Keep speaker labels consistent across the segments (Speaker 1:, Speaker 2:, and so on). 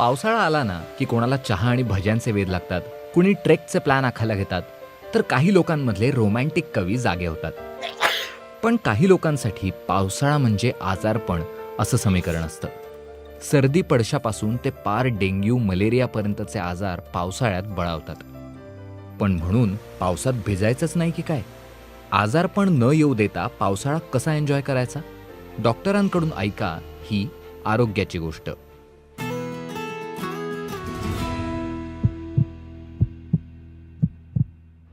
Speaker 1: पावसाळा आला ना की कोणाला चहा आणि भज्यांचे वेध लागतात कुणी ट्रेकचे प्लॅन आखायला घेतात तर काही लोकांमधले रोमॅन्टिक कवी जागे होतात. पण काही लोकांसाठी पावसाळा म्हणजे आजारपण असं समीकरण असतं. सर्दी पडशापासून ते पार डेंग्यू मलेरियापर्यंतचे आजार पावसाळ्यात बळावतात. पण म्हणून पावसात भिजायचंच नाही की काय? आजारपण न येऊ देता पावसाळा कसा एन्जॉय करायचा? डॉक्टरांकडून ऐका ही आरोग्याची गोष्ट.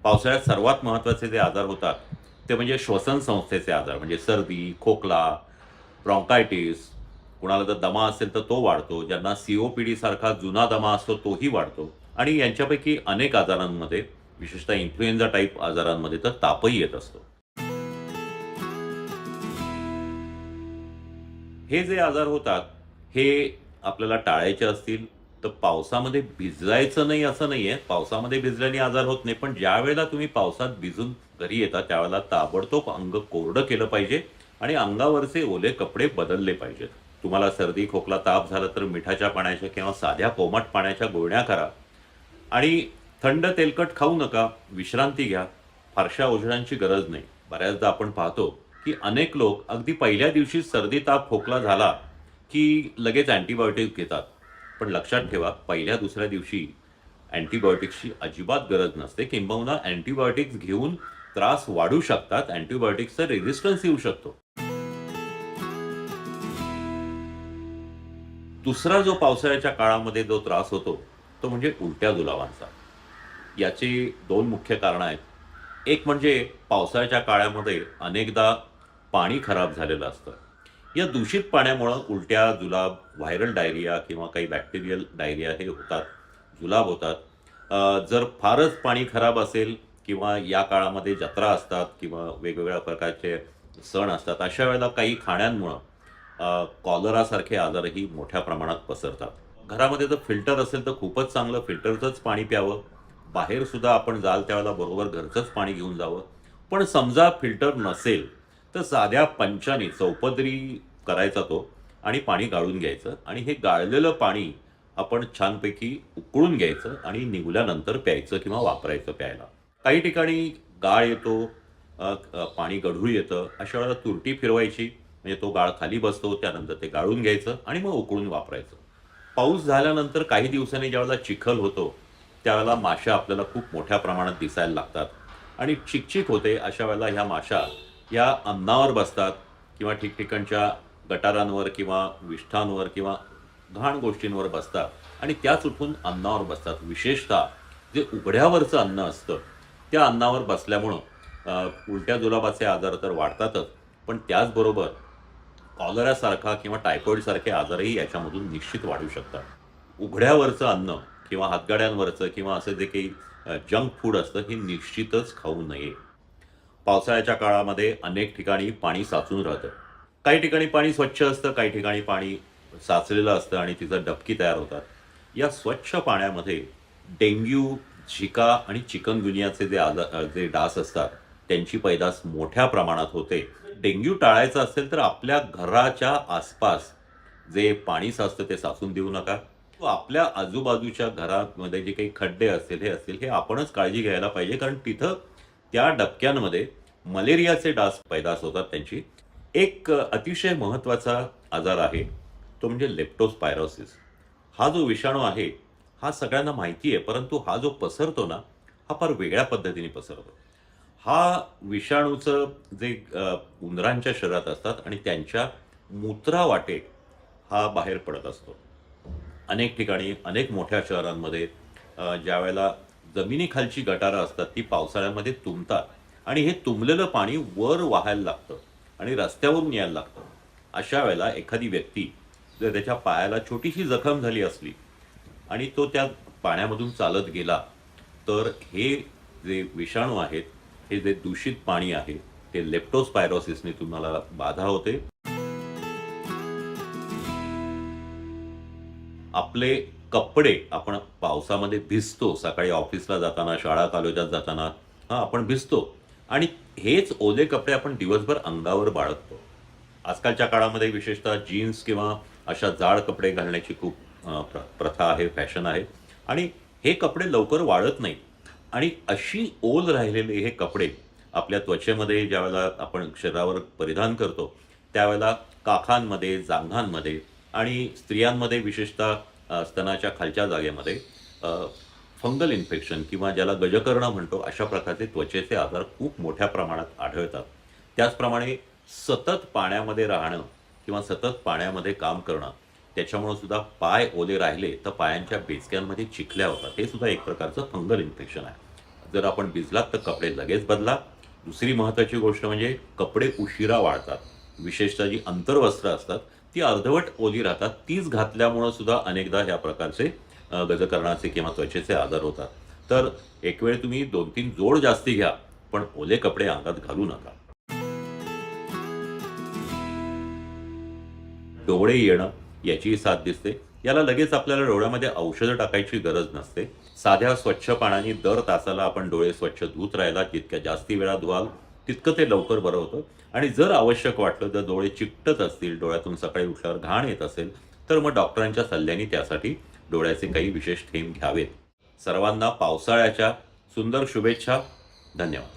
Speaker 2: पावसाळ्यात सर्वात महत्त्वाचे जे आजार होतात ते म्हणजे श्वसन संस्थेचे आजार म्हणजे सर्दी खोकला ब्रॉन्कायटिस कुणाला जर दमा असेल तर तो वाढतो. ज्यांना सीओपीडी सारखा जुना दमा असतो तोही वाढतो. आणि यांच्यापैकी अनेक आजारांमध्ये विशेषतः इन्फ्लुएन्झा टाईप आजारांमध्ये तर तापही येत असतो. हे जे आजार होतात हे आपल्याला टाळायचे असतील तर पावसामध्ये भिजायचं नाही असं नाही आहे पावसामध्ये भिजल्याने आजार होत नाही पण ज्या वेळेला तुम्ही पावसात भिजून घरी येता त्यावेळेला ताबडतोब अंग कोरडं केलं पाहिजे आणि अंगावरचे ओले कपडे बदलले पाहिजेत. तुम्हाला सर्दी खोकला ताप झाला तर मिठाच्या पाण्याच्या किंवा साध्या कोमट पाण्याच्या गोळण्या करा. आणि थंड तेलकट खाऊ नका विश्रांती घ्या. फारशा औषधांची गरज नाही. बऱ्याचदा आपण पाहतो की अनेक लोक अगदी पहिल्या दिवशी सर्दी ताप खोकला झाला की लगेच अँटीबायोटिक घेतात. पण लक्षात ठेवा पहिल्या दुसऱ्या दिवशी अँटीबायोटिक्सची अजिबात गरज नसते. किंबहुना अँटीबायोटिक्स घेऊन त्रास वाढू शकतात. अँटीबायोटिक्सचा रेझिस्टन्स येऊ शकतो. दुसरा जो पावसाळ्याच्या काळामध्ये जो त्रास होतो तो म्हणजे उलट्या जुलाबांचा याची दोन मुख्य कारणं आहेत. एक म्हणजे पावसाळ्याच्या काळामध्ये अनेकदा पाणी खराब झालेलं असतं. या दूषित पाण्यामुळं उलट्या जुलाब व्हायरल डायरिया किंवा काही बॅक्टेरियल डायरिया हे होतात जुलाब होतात. जर फारच पाणी खराब असेल किंवा या काळामध्ये जत्रा असतात किंवा वेगवेगळ्या प्रकारचे सण असतात अशा वेळेला काही खाण्यांमुळं कॉलरासारखे आजारही मोठ्या प्रमाणात पसरतात. घरामध्ये जर फिल्टर असेल तर खूपच चांगलं फिल्टरचंच पाणी प्यावं. बाहेरसुद्धा आपण जाल त्यावेळेला बरोबर घरचंच पाणी घेऊन जावं. पण समजा फिल्टर नसेल तर साध्या पंचाने चौपदरी करायचा तो आणि पाणी गाळून घ्यायचं आणि हे गाळलेलं पाणी आपण छानपैकी उकळून घ्यायचं आणि निघल्यानंतर प्यायचं किंवा वापरायचं प्यायला. काही ठिकाणी गाळ येतो पाणी गढूळ येतं अशा वेळेला तुरटी फिरवायची म्हणजे तो गाळ खाली बसतो त्यानंतर ते गाळून घ्यायचं आणि मग उकळून वापरायचं. पाऊस झाल्यानंतर काही दिवसांनी ज्यावेळेला चिखल होतो त्यावेळेला माशा आपल्याला खूप मोठ्या प्रमाणात दिसायला लागतात. आणि चिकचिक होते अशा वेळेला ह्या माशा या अन्नावर बसतात किंवा ठिकठिकाणच्या गटारांवर किंवा विष्ठांवर किंवा घाण गोष्टींवर बसतात आणि त्याच उठून अन्नावर बसतात. विशेषतः जे उघड्यावरचं अन्न असतं त्या अन्नावर बसल्यामुळं उलट्या जुलाबाचे आजार तर वाढतातच पण त्याचबरोबर कॉलरासारखा किंवा टायफॉईडसारखे आजारही याच्यामधून निश्चित वाढू शकतात. उघड्यावरचं अन्न किंवा हातगाड्यांवरचं किंवा असं जे काही जंक फूड असतं हे निश्चितच खाऊ नये. पावसाळ्याच्या काळामध्ये अनेक ठिकाणी पाणी साचून राहतं. काही ठिकाणी पाणी स्वच्छ असतं काही ठिकाणी पाणी साचलेलं असतं आणि तिथं डबकी तयार होतात. या स्वच्छ पाण्यामध्ये डेंग्यू झिका आणि चिकनगुनियाचे जे आजार जे डास असतात त्यांची पैदास मोठ्या प्रमाणात होते. डेंग्यू टाळायचा असेल तर आपल्या घराच्या आसपास जे पाणी साचतं ते साचून देऊ नका. आपल्या आजूबाजूच्या घरामध्ये जे काही खड्डे असतील हे असतील हे आपणच काळजी घ्यायला पाहिजे कारण तिथं त्या डबक्यांमध्ये मलेरियाचे डास पैदास होतात त्यांची एक अतिशय महत्त्वाचा आजार आहे तो म्हणजे लेप्टोस्पायरोसिस. हा जो विषाणू आहे हा सगळ्यांना माहिती आहे परंतु हा जो पसरतो ना हा फार वेगळ्या पद्धतीने पसरतो. हा विषाणूचं जे उंदरांच्या शरीरात असतात आणि त्यांच्या मूत्रावाटे हा बाहेर पडत असतो. अनेक ठिकाणी अनेक मोठ्या शहरांमध्ये ज्या वेळेला जमिनीखालची गटारं असतात ती पावसाळ्यामध्ये तुंबतात. आणि हे तुंबलेलं पाणी वर वाहायला लागतं आणि रस्त्यावरून यायला लागतं. अशा वेळेला एखादी व्यक्ती जर त्याच्या पायाला छोटीशी जखम झाली असली आणि तो त्या पाण्यामधून चालत गेला तर हे जे विषाणू आहेत हे जे दूषित पाणी आहे ते लेप्टोस्पायरोसिसने तुम्हाला बाधा होते. आपले कपडे आपण पावसामध्ये भिजतो सकाळी ऑफिसला जाताना शाळा कॉलेजात जाताना हां आपण भिजतो. आणि हेच ओले कपडे आपण दिवसभर अंगावर बाळगतो. आजकालच्या काळामध्ये विशेषतः जीन्स किंवा अशा जाड कपडे घालण्याची खूप प्र प्रथा आहे फॅशन आहे. आणि हे कपडे लवकर वाळत नाही आणि अशी ओल राहिलेले हे कपडे आपल्या त्वचेमध्ये ज्यावेळेला आपण शरीरावर परिधान करतो त्यावेळेला काखांमध्ये जांघांमध्ये आणि स्त्रियांमध्ये विशेषतः स्तनाच्या खालच्या जागेमध्ये फंगल इन्फेक्शन किंवा ज्याला गजकर्ण म्हणतो अशा प्रकारचे त्वचेचे आजार खूप मोठ्या प्रमाणात आढळतात. त्याचप्रमाणे सतत पाण्यामध्ये राहणं किंवा सतत पाण्यामध्ये काम करणं त्याच्यामुळं सुद्धा पाय ओले राहिले तर पायांच्या बेचक्यांमध्ये चिखल्या होतात. हे सुद्धा एक प्रकारचं फंगल इन्फेक्शन आहे. जर आपण भिजलात तर कपडे लगेच बदला. दुसरी महत्त्वाची गोष्ट म्हणजे कपडे उशिरा वाढतात विशेषतः जी अंतर्वस्त्र असतात ती अर्धवट ओली राहतात. तीच घातल्यामुळं सुद्धा अनेकदा ह्या प्रकारचे गजकरणाचे किंवा त्वचेचे आजार होतात. तर एक वेळ तुम्ही दोन तीन जोड जास्ती घ्या पण ओले कपडे अंगात घालू नका. डोळे येणं याचीही साथ दिसते. याला लगेच आपल्याला डोळ्यामध्ये औषधं टाकायची गरज नसते. साध्या स्वच्छ पाण्याने दर तासाला आपण डोळे स्वच्छ धुत राहिला जितक्या जास्ती वेळा धुवाल तितकं ते लवकर बरं होतं. आणि जर आवश्यक वाटलं तर डोळे चिकटत असतील डोळ्यातून सकाळी उठल्यावर घाण येत असेल तर मग डॉक्टरांच्या सल्ल्याने त्यासाठी डोळ्याचे काही विशेष थेंब घ्यावेत. सर्वांना पावसाळ्याच्या सुंदर शुभेच्छा. धन्यवाद.